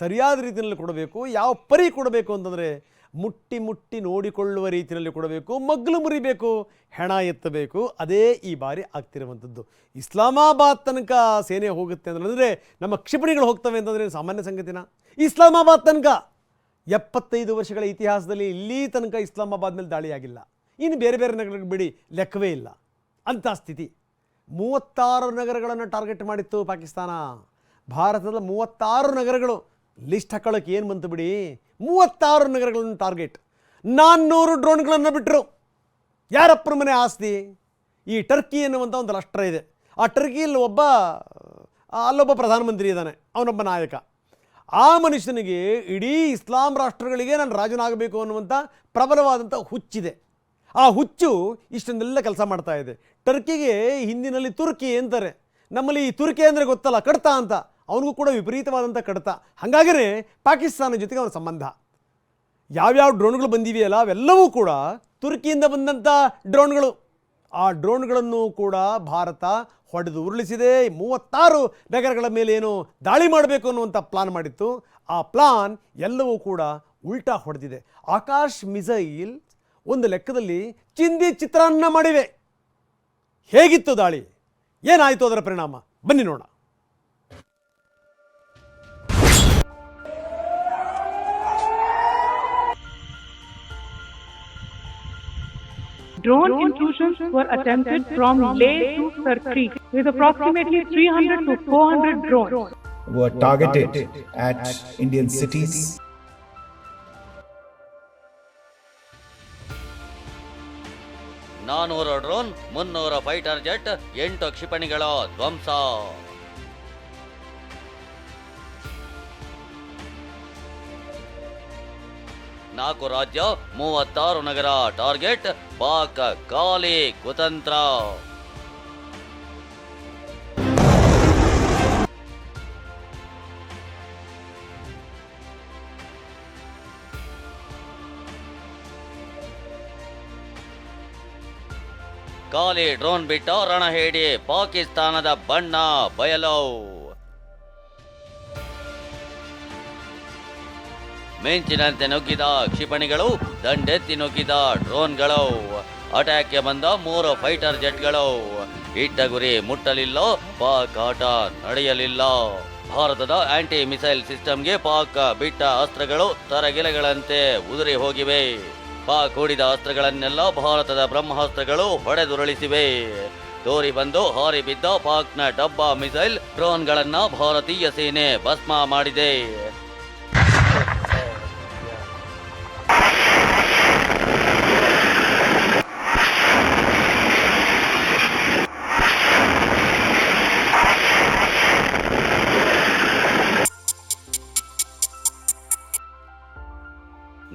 ಸರಿಯಾದ ರೀತಿಯಲ್ಲಿ ಕೊಡಬೇಕು, ಯಾವ ಪರಿ ಕೊಡಬೇಕು ಅಂತಂದರೆ ಮುಟ್ಟಿ ಮುಟ್ಟಿ ನೋಡಿಕೊಳ್ಳುವ ರೀತಿಯಲ್ಲಿ ಕೊಡಬೇಕು, ಮಗ್ಲು ಮುರಿಬೇಕು, ಹೆಣ ಎತ್ತಬೇಕು. ಅದೇ ಈ ಬಾರಿ ಆಗ್ತಿರುವಂಥದ್ದು. ಇಸ್ಲಾಮಾಬಾದ್ ತನಕ ಸೇನೆ ಹೋಗುತ್ತೆ ಅಂದರೆ ನಮ್ಮ ಕ್ಷಿಪಣಿಗಳು ಹೋಗ್ತವೆ ಅಂತಂದರೆ ಸಾಮಾನ್ಯ ಸಂಗತಿನ? ಇಸ್ಲಾಮಾಬಾದ್ ತನಕ ಎಪ್ಪತ್ತೈದು ವರ್ಷಗಳ ಇತಿಹಾಸದಲ್ಲಿ ಇಲ್ಲಿ ತನಕ ಇಸ್ಲಾಮಾಬಾದ್ ಮೇಲೆ ದಾಳಿಯಾಗಿಲ್ಲ. ಇನ್ನು ಬೇರೆ ಬೇರೆ ನಗರಗಳಿಗೆ ಬಿಡಿ, ಲೆಕ್ಕವೇ ಇಲ್ಲ. ಅಂಥ ಸ್ಥಿತಿ. ಮೂವತ್ತಾರು ನಗರಗಳನ್ನು ಟಾರ್ಗೆಟ್ ಮಾಡಿತ್ತು ಪಾಕಿಸ್ತಾನ. ಭಾರತದ ಮೂವತ್ತಾರು ನಗರಗಳು ಲಿಸ್ಟ್ ಹಾಕೊಳ್ಳೋಕೆ ಏನು ಬಂತು ಬಿಡಿ? ಮೂವತ್ತಾರು ನಗರಗಳನ್ನು ಟಾರ್ಗೆಟ್. ನಾನ್ನೂರು ಡ್ರೋನ್ಗಳನ್ನು ಬಿಟ್ಟರು ಯಾರಪ್ಪನ ಮನೆ ಆಸ್ತಿ? ಈ ಟರ್ಕಿ ಎನ್ನುವಂಥ ಒಂದು ರಾಷ್ಟ್ರ ಇದೆ. ಆ ಟರ್ಕಿಯಲ್ಲಿ ಒಬ್ಬ ಅಲ್ಲೊಬ್ಬ ಪ್ರಧಾನಮಂತ್ರಿ ಇದ್ದಾನೆ. ಅವನೊಬ್ಬ ನಾಯಕ. ಆ ಮನುಷ್ಯನಿಗೆ ಇಡೀ ಇಸ್ಲಾಂ ರಾಷ್ಟ್ರಗಳಿಗೆ ನಾನು ರಾಜನಾಗಬೇಕು ಅನ್ನುವಂಥ ಪ್ರಬಲವಾದಂಥ ಹುಚ್ಚಿದೆ. ಆ ಹುಚ್ಚು ಇಷ್ಟನ್ನೆಲ್ಲ ಕೆಲಸ ಮಾಡ್ತಾ ಇದೆ. ಟರ್ಕಿಗೆ ಹಿಂದಿನಲ್ಲಿ ತುರ್ಕಿ ಅಂತಾರೆ ನಮ್ಮಲ್ಲಿ ಈ ತುರ್ಕಿ ಅಂದರೆ ಗೊತ್ತಲ್ಲ, ಕಡ್ತ ಅಂತ. ಅವನಿಗೂ ಕೂಡ ವಿಪರೀತವಾದಂಥ ಕಡತ. ಹಾಗಾಗಿನೇ ಪಾಕಿಸ್ತಾನ ಜೊತೆಗೆ ಅವನ ಸಂಬಂಧ. ಯಾವ್ಯಾವ ಡ್ರೋನ್ಗಳು ಬಂದಿವೆಯಲ್ಲ, ಅವೆಲ್ಲವೂ ಕೂಡ ತುರ್ಕಿಯಿಂದ ಬಂದಂಥ ಡ್ರೋನ್ಗಳು. ಆ ಡ್ರೋನ್ಗಳನ್ನು ಕೂಡ ಭಾರತ ಹೊಡೆದು ಉರುಳಿಸಿದೆ. ಮೂವತ್ತಾರು ನಗರಗಳ ಮೇಲೆ ಏನು ದಾಳಿ ಮಾಡಬೇಕು ಅನ್ನುವಂಥ ಪ್ಲಾನ್ ಮಾಡಿತ್ತು. ಆ ಪ್ಲಾನ್ ಎಲ್ಲವೂ ಕೂಡ ಉಲ್ಟಾ ಹೊಡೆದಿದೆ. ಆಕಾಶ್ ಮಿಸೈಲ್ ಒಂದು ಲೆಕ್ಕದಲ್ಲಿ ಚಿಂದಿ ಚಿತ್ರಾನ್ನ ಮಾಡಿವೆ. ಹೇಗಿತ್ತು ದಾಳಿ? ಏನಾಯಿತು ಅದರ ಪರಿಣಾಮ? ಬನ್ನಿ ನೋಡೋಣ. Drone intrusions were attempted from Leh to Sarkri with approximately 300 to 400 drones. were targeted at Indian cities. ನಾನೂರು ಡ್ರೋನ್ ಮುನ್ನೂರು ಫೈಟರ್ ಜೆಟ್ ಎಂಟು ಕ್ಷಿಪಣಿಗಳ ಧ್ವಂಸ ನಾಲ್ಕು ರಾಜ್ಯ, ಮೂವತ್ತಾರು ನಗರ. ಟಾರ್ಗೆಟ್, ಪಾಕ, ಖಾಲಿ, ಕುತಂತ್ರ. ಖಾಲಿ ಡ್ರೋನ್ ಬಿಟ್ಟ ರಣಹೇಡಿ, ಪಾಕಿಸ್ತಾನದ ಬಣ್ಣ ಬಯಲು. ಮಿಂಚಿನಂತೆ ನುಗ್ಗಿದ ಕ್ಷಿಪಣಿಗಳು, ದಂಡೆತ್ತಿ ನುಗ್ಗಿದ ಡ್ರೋನ್ಗಳು. ಅಟ್ಯಾಕ್ಗೆ ಬಂದ ಮೂರು ಫೈಟರ್ ಜೆಟ್ಗಳು. ಇಟ್ಟ ಗುರಿ ಮುಟ್ಟಲಿಲ್ಲ, ಪಾಕ್ ಆಟ ನಡೆಯಲಿಲ್ಲ. ಭಾರತದ ಆಂಟಿ ಮಿಸೈಲ್ ಸಿಸ್ಟಮ್ಗೆ ಪಾಕ್ ಬಿಟ್ಟ ಅಸ್ತ್ರಗಳು ತರಗಿಲೆಗಳಂತೆ ಉದುರಿ ಹೋಗಿವೆ. ಪಾಕ್ ಹೂಡಿದ ಅಸ್ತ್ರಗಳನ್ನೆಲ್ಲ ಭಾರತದ ಬ್ರಹ್ಮಾಸ್ತ್ರಗಳು ಹೊಡೆದುರುಳಿಸಿವೆ. ತೋರಿ ಬಂದು ಹಾರಿ ಬಿದ್ದ ಪಾಕ್ನ ಡಬ್ಬಾ ಮಿಸೈಲ್ ಡ್ರೋನ್ಗಳನ್ನ ಭಾರತೀಯ ಸೇನೆ ಭಸ್ಮ ಮಾಡಿದೆ.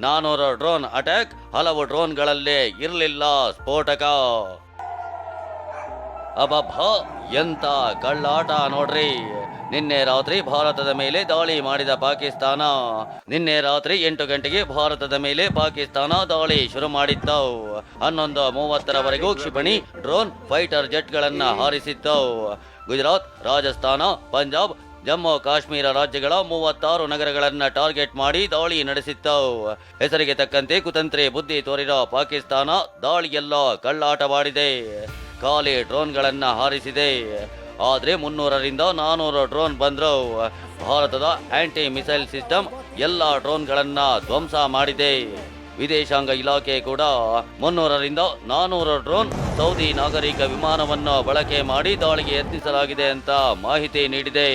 ನಾನೂರು ಡ್ರೋನ್ ಅಟ್ಯಾಕ್, ಹಲವು ಡ್ರೋನ್ಗಳಲ್ಲೇ ಇರಲಿಲ್ಲ ಸ್ಫೋಟಕ. ಅಬಭ ಎಂತ ಕಳ್ಳಾಟ ನೋಡ್ರಿ. ನಿನ್ನೆ ರಾತ್ರಿ ಭಾರತದ ಮೇಲೆ ದಾಳಿ ಮಾಡಿದ ಪಾಕಿಸ್ತಾನ. ನಿನ್ನೆ ರಾತ್ರಿ ಎಂಟು ಗಂಟೆಗೆ ಭಾರತದ ಮೇಲೆ ಪಾಕಿಸ್ತಾನ ದಾಳಿ ಶುರು ಮಾಡಿದ್ದವು. ಹನ್ನೊಂದು ಮೂವತ್ತರವರೆಗೂ ಕ್ಷಿಪಣಿ, ಡ್ರೋನ್, ಫೈಟರ್ ಜೆಟ್ಗಳನ್ನು ಹಾರಿಸಿದ್ದವು. ಗುಜರಾತ್, ರಾಜಸ್ಥಾನ, ಪಂಜಾಬ್ ಜಮ್ಮು ಕಾಶ್ಮೀರ ರಾಜ್ಯಗಳ ಮೂವತ್ತಾರು ನಗರಗಳನ್ನು ಟಾರ್ಗೆಟ್ ಮಾಡಿ ದಾಳಿ ನಡೆಸಿತ್ತು ಹೆಸರಿಗೆ ತಕ್ಕಂತೆ ಕುತಂತ್ರಿ ಬುದ್ಧಿ ತೋರಿದ ಪಾಕಿಸ್ತಾನ ದಾಳಿಯೆಲ್ಲ ಕಳ್ಳಾಟವಾಡಿದೆ. ಖಾಲಿ ಡ್ರೋನ್ಗಳನ್ನು ಹಾರಿಸಿದೆ. ಆದರೆ ಮುನ್ನೂರರಿಂದ ನಾನೂರು ಡ್ರೋನ್ ಬಂದರು. ಭಾರತದ ಆಂಟಿ ಮಿಸೈಲ್ ಸಿಸ್ಟಮ್ ಎಲ್ಲ ಡ್ರೋನ್ಗಳನ್ನು ಧ್ವಂಸ ಮಾಡಿದೆ. ವಿದೇಶಾಂಗ ಇಲಾಖೆ ಕೂಡ ಮುನ್ನೂರರಿಂದ ನಾನೂರು ಡ್ರೋನ್ ಸೌದಿ ನಾಗರಿಕ ವಿಮಾನವನ್ನು ಬಳಕೆ ಮಾಡಿ ದಾಳಿಗೆ ಯತ್ನಿಸಲಾಗಿದೆ ಅಂತ ಮಾಹಿತಿ ನೀಡಿದೆ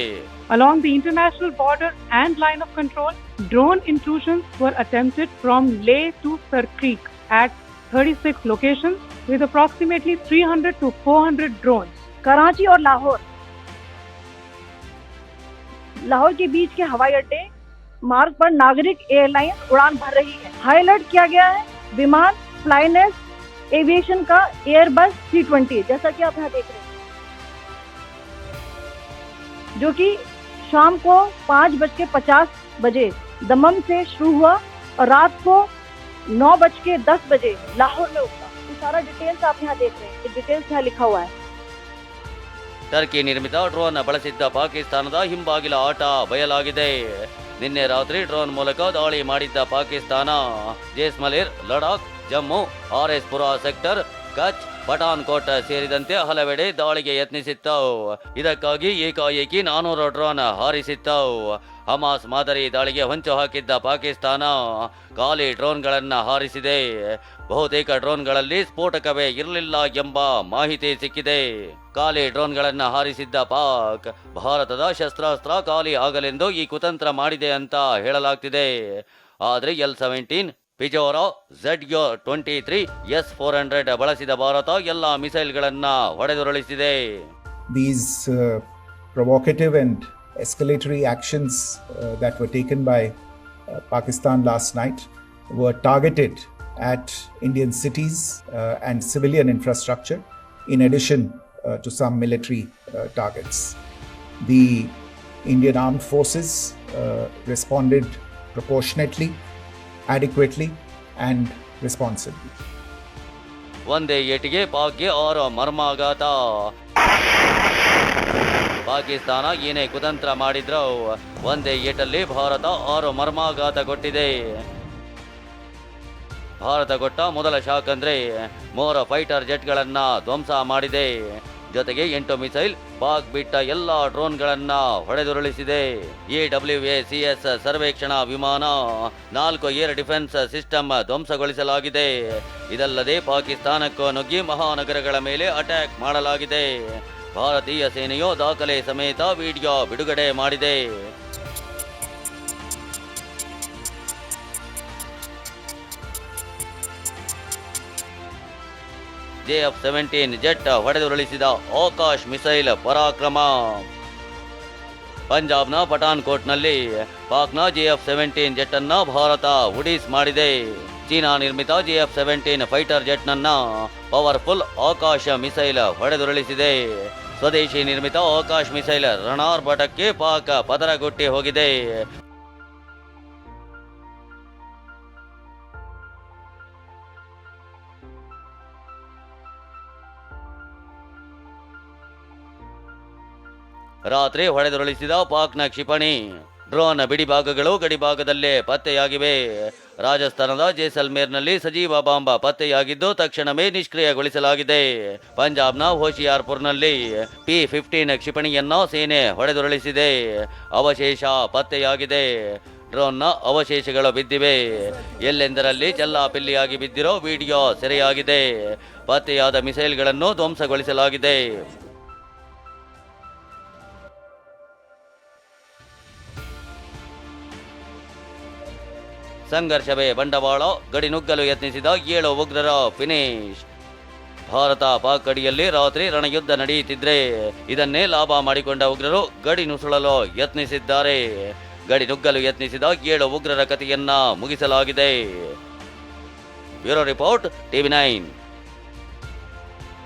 Along the international border and line of control, drone intrusions were attempted from Leh to Sarkrik at 36 locations with approximately 300 to 400 drones. Karachi और लाहौर लाहौर के बीच के हवाई अड्डे मार्ग पर नागरिक एयरलाइन उड़ान भर रही है। हाई अलर्ट किया गया है विमान फ्लाइनेस एविएशन का एयरबस सी ट्वेंटी, जैसा कि आप यहाँ देख रहे हैं। जो कि शाम को पाँच बज के पचास बजे दमम से शुरू हुआ और रात को नौ बज के दस बजे लाहौर में उठा सारा डिटेल्स आप यहाँ देख रहे हैं। डिटेल्स यहाँ लिखा हुआ है। ಟರ್ಕಿ ನಿರ್ಮಿತ ಡ್ರೋನ್ ಬಳಸಿದ್ದ ಪಾಕಿಸ್ತಾನದ ಹಿಂಬಾಗಿಲ ಆಟ ಬಯಲಾಗಿದೆ. ನಿನ್ನೆ ರಾತ್ರಿ ಡ್ರೋನ್ ಮೂಲಕ ದಾಳಿ ಮಾಡಿದ್ದ Pakistan. Jaisalmer, Ladakh, Jammu, R S Pura sector Kutch Pathankot ಸೇರಿದಂತೆ ಹಲವೆಡೆ ದಾಳಿಗೆ ಯತ್ನಿಸಿತ್ತು ಇದಕ್ಕಾಗಿ ಏಕಾಏಕಿ ನಾನೂರು ಡ್ರೋನ್ ಹಾರಿಸಿತ್ತು ಹಮಾಸ್ ಮಾದರಿ ದಾಳಿಗೆ ಹೊಂಚು ಹಾಕಿದ್ದ ಪಾಕಿಸ್ತಾನ ಖಾಲಿ ಡ್ರೋನ್ಗಳನ್ನು ಹಾರಿಸಿದೆ. ಬಹುತೇಕ ಡ್ರೋನ್ಗಳಲ್ಲಿ ಸ್ಫೋಟಕವೇ ಇರಲಿಲ್ಲ ಎಂಬ ಮಾಹಿತಿ ಸಿಕ್ಕಿದೆ. ಖಾಲಿ ಡ್ರೋನ್ಗಳನ್ನು ಹಾರಿಸಿದ್ದ ಪಾಕ್ ಭಾರತದ ಶಸ್ತ್ರಾಸ್ತ್ರ ಖಾಲಿ ಆಗಲೆಂದು ಈ ಕುತಂತ್ರ ಮಾಡಿದೆ ಅಂತ ಹೇಳಲಾಗ್ತಿದೆ. ಆದರೆ L seventeen ಪಿಜೋರಾ ಝೆಡ್ ಯೋ twenty three S four hundred ಬಳಸಿದ ಭಾರತ ಎಲ್ಲ ಮಿಸೈಲ್ಗಳನ್ನ ಹೊಡೆದುರುಳಿಸಿದೆ These uh, provocative and escalatory actions uh, that were taken by uh, Pakistan last night were targeted at Indian cities uh, and civilian infrastructure, in addition uh, to some military uh, targets. The Indian armed forces uh, responded proportionately, Adequately, and responsibly. ಒಂದೇ ಏಟಿಗೆ ಪಾಕ್ಗೆ ಆರು ಮರ್ಮಾಘಾತ. ಪಾಕಿಸ್ತಾನ ಏನೇ ಕುತಂತ್ರ ಮಾಡಿದ್ರೂ ಒಂದೇ ಏಟಲ್ಲಿ ಭಾರತ ಆರು ಮರ್ಮಾಘಾತ ಕೊಟ್ಟಿದೆ. ಭಾರತ ಕೊಟ್ಟ ಮೊದಲ ಶಾಕ್ ಅಂದ್ರೆ ಮೂರು ಫೈಟರ್ ಜೆಟ್ಗಳನ್ನ ಧ್ವಂಸ ಮಾಡಿದೆ. ಜೊತೆಗೆ ಎಂಟು ಮಿಸೈಲ್ ಪಾಕ್ ಬಿಟ್ಟ ಎಲ್ಲ ಡ್ರೋನ್ಗಳನ್ನ ಹೊಡೆದುರುಳಿಸಿದೆ. A W A, C S ಸರ್ವೇಕ್ಷಣಾ ವಿಮಾನ, ನಾಲ್ಕು ಏರ್ ಡಿಫೆನ್ಸ್ ಸಿಸ್ಟಮ್ ಧ್ವಂಸಗೊಳಿಸಲಾಗಿದೆ. ಇದಲ್ಲದೆ ಪಾಕಿಸ್ತಾನಕ್ಕೂ ನುಗ್ಗಿ ಮಹಾನಗರಗಳ ಮೇಲೆ ಅಟ್ಯಾಕ್ ಮಾಡಲಾಗಿದೆ. ಭಾರತೀಯ ಸೇನೆಯು ದಾಖಲೆ ಸಮೇತ ವಿಡಿಯೋ ಬಿಡುಗಡೆ ಮಾಡಿದೆ. ಜೆಎಫ್ ಸೆವೆಂಟೀನ್ ಜೆಟ್ ಹೊಡೆದುರುಳಿಸಿದ ಆಕಾಶ್ ಮಿಸೈಲ್ ಪರಾಕ್ರಮ. ಪಂಜಾಬ್ನ ಪಠಾನ್ಕೋಟ್ನಲ್ಲಿ ಪಾಕ್ನ ಜಿಎಫ್ ಸೆವೆಂಟೀನ್ ಜೆಟ್ ಅನ್ನ ಭಾರತ ಉಡೀಸ್ ಮಾಡಿದೆ. ಚೀನಾ ನಿರ್ಮಿತ ಜಿಎಫ್ ಸೆವೆಂಟೀನ್ ಫೈಟರ್ ಜೆಟ್ನನ್ನ ಪವರ್ಫುಲ್ ಆಕಾಶ ಮಿಸೈಲ್ ಹೊಡೆದುರುಳಿಸಿದೆ. ಸ್ವದೇಶಿ ನಿರ್ಮಿತ ಆಕಾಶ್ ಮಿಸೈಲ್ ರಣಾರ್ಭಟಕ್ಕೆ ಪಾಕ್ ಪದರಗೊಟ್ಟಿ ಹೋಗಿದೆ. ರಾತ್ರಿ ಹೊಡೆದುರುಳಿಸಿದ ಪಾಕ್ನ ಕ್ಷಿಪಣಿ. ಡ್ರೋನ್ ಬಿಡಿಭಾಗಗಳು ಗಡಿಭಾಗದಲ್ಲೇ ಪತ್ತೆಯಾಗಿವೆ. ರಾಜಸ್ಥಾನದ ಜೈಸಲ್ಮೇರ್ನಲ್ಲಿ ಸಜೀವ ಬಾಂಬ ಪತ್ತೆಯಾಗಿದ್ದು ತಕ್ಷಣವೇ ನಿಷ್ಕ್ರಿಯಗೊಳಿಸಲಾಗಿದೆ. ಪಂಜಾಬ್ನ ಹೋಶಿಯಾರ್ಪುರ್ನಲ್ಲಿ ಪಿ ಫಿಫ್ಟೀನ್ ಕ್ಷಿಪಣಿಯನ್ನು ಸೇನೆ ಹೊಡೆದುರುಳಿಸಿದೆ. ಅವಶೇಷ ಪತ್ತೆಯಾಗಿದೆ. ಡ್ರೋನ್ನ ಅವಶೇಷಗಳು ಬಿದ್ದಿವೆ. ಎಲ್ಲೆಂದರಲ್ಲಿ ಚೆಲ್ಲಾಪಿಲ್ಲಿಯಾಗಿ ಬಿದ್ದಿರೋ ವಿಡಿಯೋ ಸೆರೆಯಾಗಿದೆ. ಪತ್ತೆಯಾದ ಮಿಸೈಲ್ಗಳನ್ನು ಧ್ವಂಸಗೊಳಿಸಲಾಗಿದೆ. ಸಂಘರ್ಷವೇ ಬಂಡವಾಳ, ಗಡಿ ನುಗ್ಗಲು ಯತ್ನಿಸಿದ ಏಳು ಉಗ್ರರ ಫಿನಿಶ್ ಭಾರತ ಪಾಕ್ ಗಡಿಯಲ್ಲಿ ರಾತ್ರಿ ರಣಯುದ್ಧ ನಡೆಯುತ್ತಿದ್ರೆ ಇದನ್ನೇ ಲಾಭ ಮಾಡಿಕೊಂಡ ಉಗ್ರರು ಗಡಿ ನುಸುಳಲು ಯತ್ನಿಸಿದ್ದಾರೆ. ಗಡಿ ನುಗ್ಗಲು ಯತ್ನಿಸಿದ ಏಳು ಉಗ್ರರ ಕಥೆಯನ್ನ ಮುಗಿಸಲಾಗಿದೆ. Bureau report, TV nine.